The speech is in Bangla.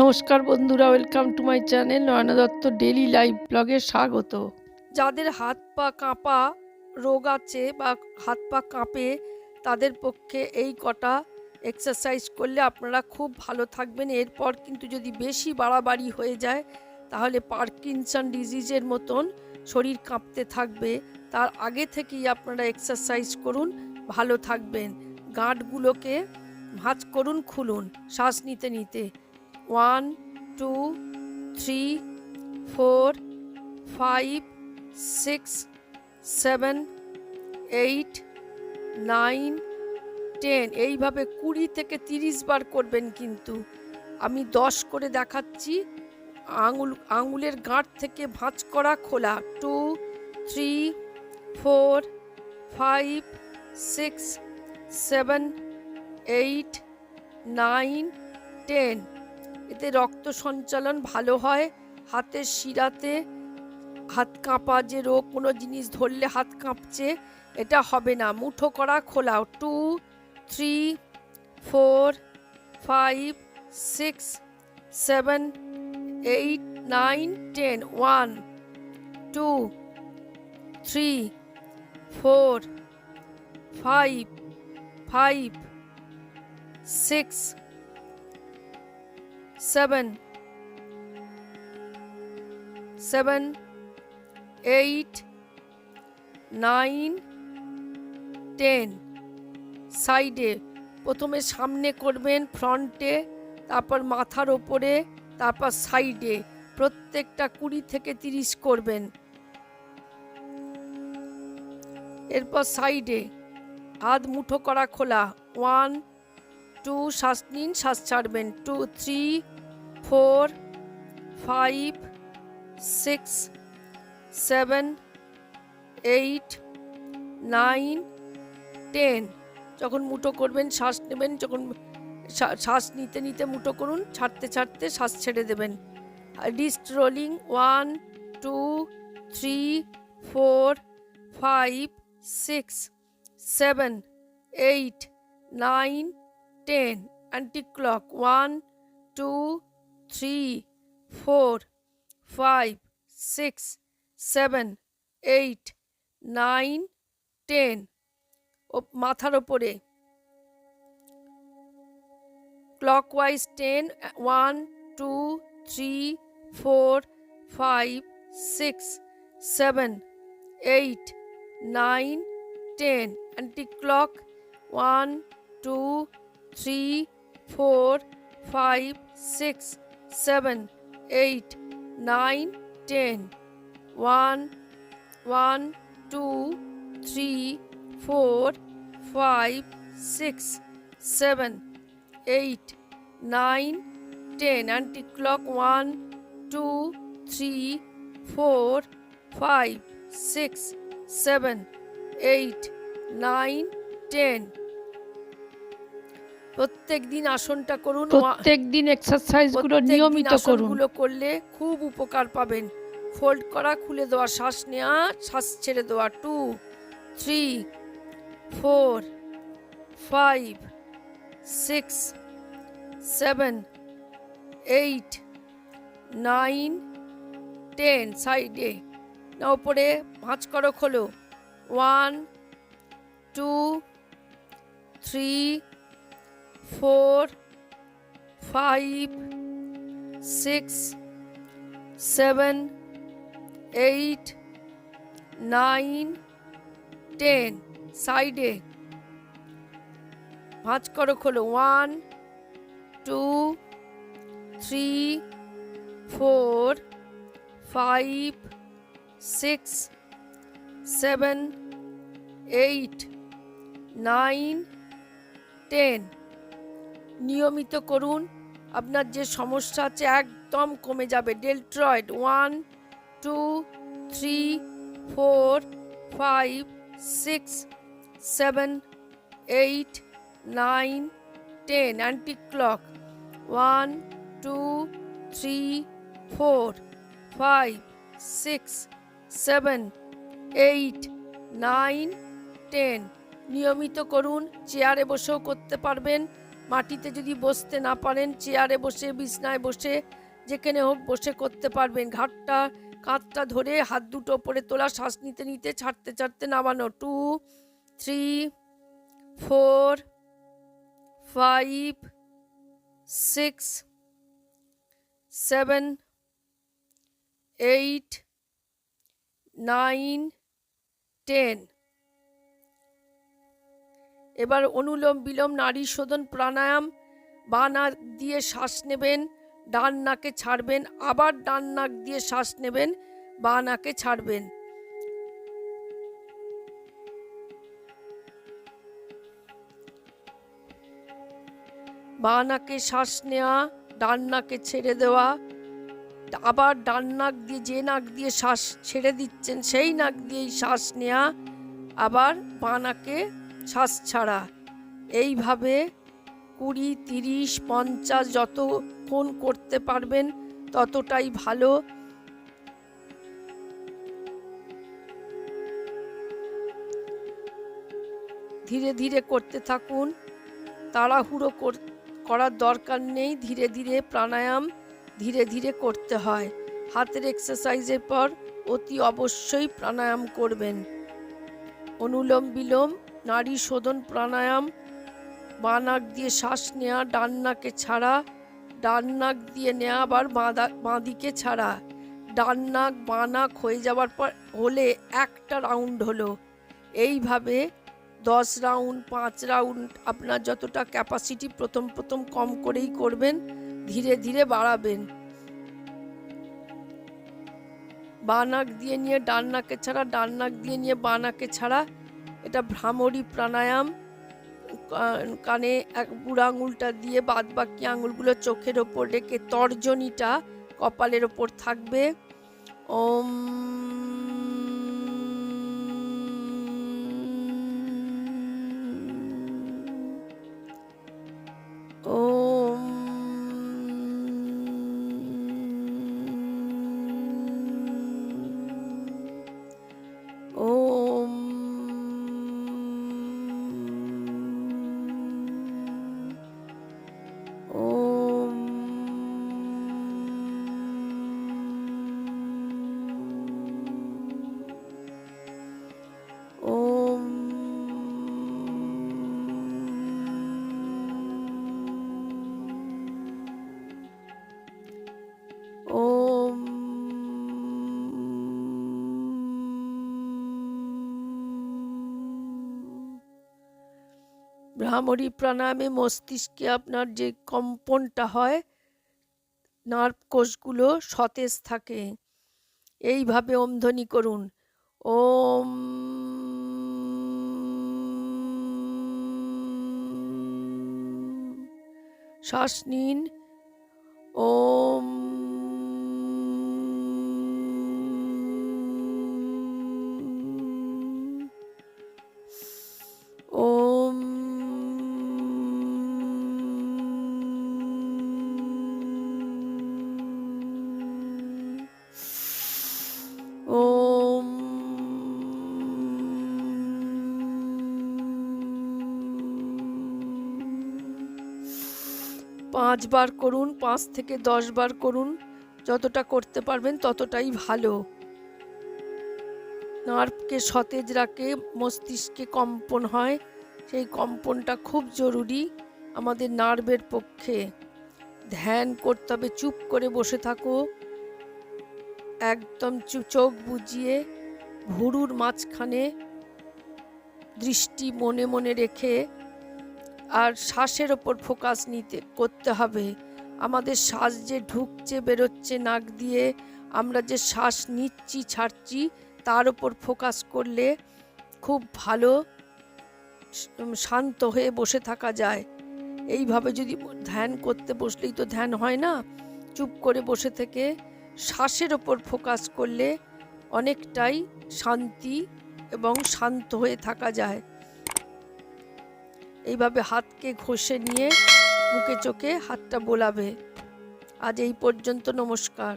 নমস্কার বন্ধুরা welcome to my channel Nayana Dutta daily live ব্লগে স্বাগত। যাদের হাত পা কাঁপা রোগ আছে বা হাত পা কাঁপে, তাদের পক্ষে এই কটা এক্সারসাইজ করলে আপনারা খুব ভালো থাকবেন। এরপর কিন্তু যদি বেশি বাড়াবাড়ি হয়ে যায়, তাহলে পার্কিনসন ডিজিজের মতন শরীর কাঁপতে থাকবে। তার আগে থেকেই আপনারা এক্সারসাইজ করুন, ভালো থাকবেন। গাঁটগুলোকে ভাঁজ করুন, খুলুন, শ্বাস নিতে নিতে। One, two, three, four, five, six, seven, eight, nine, ten. এইভাবে কুড়ি থেকে তিরিশ বার করবেন কিন্তু। আমি দশ করে দেখাচ্ছি। আঙুল, আঙুলের গাঁট থেকে ভাঁজ করা খোলা। Two, three, four, five, six, seven, eight, nine, ten. এতে রক্ত সঞ্চালন ভালো হয়, হাতের শিরাতে হাত কাঁপা যে রোগ কোনো জিনিস ধরলে হাত কাঁপছে, এটা হবে না। মুঠো করা খোলাও। Two three four five six seven eight nine ten one two three four five five six seven, seven, eight, nine, ten সাইডে প্রথমে সামনে করবেন ফ্রন্টে তারপর মাথার ওপরে তারপর সাইডে প্রত্যেকটা কুড়ি থেকে তিরিশ করবেন। এরপর সাইডে হাত মুঠো করা খোলা। ওয়ান টু, শ্বাস নিন, শ্বাস ছাড়বেন। Two, three, four, five, six, seven, eight, nine, ten. যখন মুঠো করবেন, শ্বাস নেবেন, যখন শ্বাস নিতে নিতে মুঠো করুন, ছাড়তে ছাড়তে শ্বাস ছেড়ে দেবেন। Wrist rolling, one, two, three, four, five, six, seven, eight, nine ten clock one two three four five six seven eight nine ten ও মাথার ওপরে। Clockwise ten one two three four five six seven eight nine ten anti clock one two three, four, five, six, seven, eight, nine, ten. One, one, two, three, four, five, six, seven, eight, nine, ten. Anti-clock one, two, three, four, five, six, seven, eight, nine, ten. প্রত্যেক দিন আসনটা করুন প্রত্যেক দিন এক্সারসাইজগুলো নিয়মিত করুন। গুলো করলে খুব উপকার পাবেন। ফোল্ড করা খুলে দেওয়া শ্বাস নেওয়া শ্বাস ছেড়ে দেওয়া। Two three four five six seven eight nine ten সাইডে না ওপরে ভাঁজ করো খোলো। One two three four, five, six, seven, eight, nine ten সাইডে ভাঁজ করো খোলো। One two three four five six seven eight nine ten নিয়মিত করুন। আপনার যে সমস্যা আছে একদম কমে যাবে। Deltoid one, two, three, four, five, six, seven, eight, nine, ten anti clock one, two, three, four, five, six, seven, eight, nine, ten. নিয়মিত করুন, চেয়ারে বসেও করতে পারবেন। মাটিতে যদি বসতে না পারেন, চেয়ারে বসে, বিছনায় বসে, যেখানে হোক বসে করতে পারবেন। ঘাটটা, কাঁধটা ধরে হাত দুটো ওপরে তোলা, শ্বাস নিতে নিতে, ছাড়তে ছাড়তে নামানো। Two three four five six seven eight nine ten এবার অনুলোম বিলোম নারী শোধন প্রাণায়াম বা নাক দিয়ে শ্বাস নেবেন, ডান নাকে ছাড়বেন, আবার ডান নাক দিয়ে শ্বাস নেবেন, বা নাকে ছাড়বেন। বা নাকে শ্বাস নেওয়া, ডান নাকে ছেড়ে দেওয়া, আবার ডান নাক দিয়ে যে নাক দিয়ে শ্বাস ছেড়ে দিচ্ছেন, সেই নাক দিয়েই শ্বাস নেওয়া, আবার বাঁ নাকে শ্বাস ছাড়া। এইভাবে কুড়ি, তিরিশ, পঞ্চাশ যতক্ষণ করতে পারবেন, ততটাই ভালো। ধীরে ধীরে করতে থাকুন। তাড়াহুড়ো কর- করার দরকার নেই। ধীরে ধীরে প্রাণায়াম ধীরে ধীরে করতে হয়। হাতের এক্সারসাইজের পর অতি অবশ্যই প্রাণায়াম করবেন। অনুলোম বিলোম নারী শোধন প্রাণায়াম, বাঁ নাক দিয়ে শ্বাস নেওয়া ডান নাকে ছাড়া, ডান নাক দিয়ে নেওয়া আবার বাঁ দিকে ছাড়া। ডান নাক নাক হয়ে যাওয়ার পর, হলে একটা রাউন্ড হলো। এইভাবে দশ রাউন্ড, পাঁচ রাউন্ড আপনার যতটা ক্যাপাসিটি প্রথম প্রথম কম করেই করবেন, ধীরে ধীরে বাড়াবেন। বাঁ নাক দিয়ে নিয়ে ডান নাকে ছাড়া, ডান নাক দিয়ে নিয়ে বাঁ নাকে ছাড়া এটা ভ্রামরী প্রাণায়াম। কানে এক বুড়ো আঙুলটা দিয়ে বাদ বাকি আঙুলগুলো চোখের ওপর রেখে তর্জনীটা কপালের ওপর থাকবে। ওম ভ্রামরী প্রাণায়ামে মস্তিষ্কে আপনার যে কম্পনটা হয়, নার্ভ কোষগুলো সতেজ থাকে। এইভাবে ওমধ্বনি করুন। ওম শ্বাস নিন। ওম পাঁচবার করুন, পাঁচ থেকে দশ বার করুন, যতটা করতে পারবেন ততটাই ভালো। নার্ভকে সতেজ রাখে, মস্তিষ্কে কম্পন হয়, সেই কম্পনটা খুব জরুরি আমাদের নার্ভের পক্ষে। ধ্যান করতে হবে, চুপ করে বসে থাকো। একদম চোখ বুঝিয়ে ভুরুর মাঝখানে দৃষ্টি মনে মনে রেখে আর শ্বাসের ওপর ফোকাস নিতে, করতে হবে। আমাদের শ্বাস যে ঢুকছে, বেরোচ্ছে নাক দিয়ে, আমরা যে শ্বাস নিচ্ছি, ছাড়ছি, তার ওপর ফোকাস করলে খুব ভালো শান্ত হয়ে বসে থাকা যায়। এইভাবে যদি ধ্যান করতে বসলেই তো ধ্যান হয় না? চুপ করে বসে থেকে শ্বাসের ওপর ফোকাস করলে অনেকটাই শান্তি এবং শান্ত হয়ে থাকা যায়। এইভাবে হাতকে ঘষে নিয়ে মুখে চোখে হাতটা বোলাবে। আজ এই পর্যন্ত নমস্কার।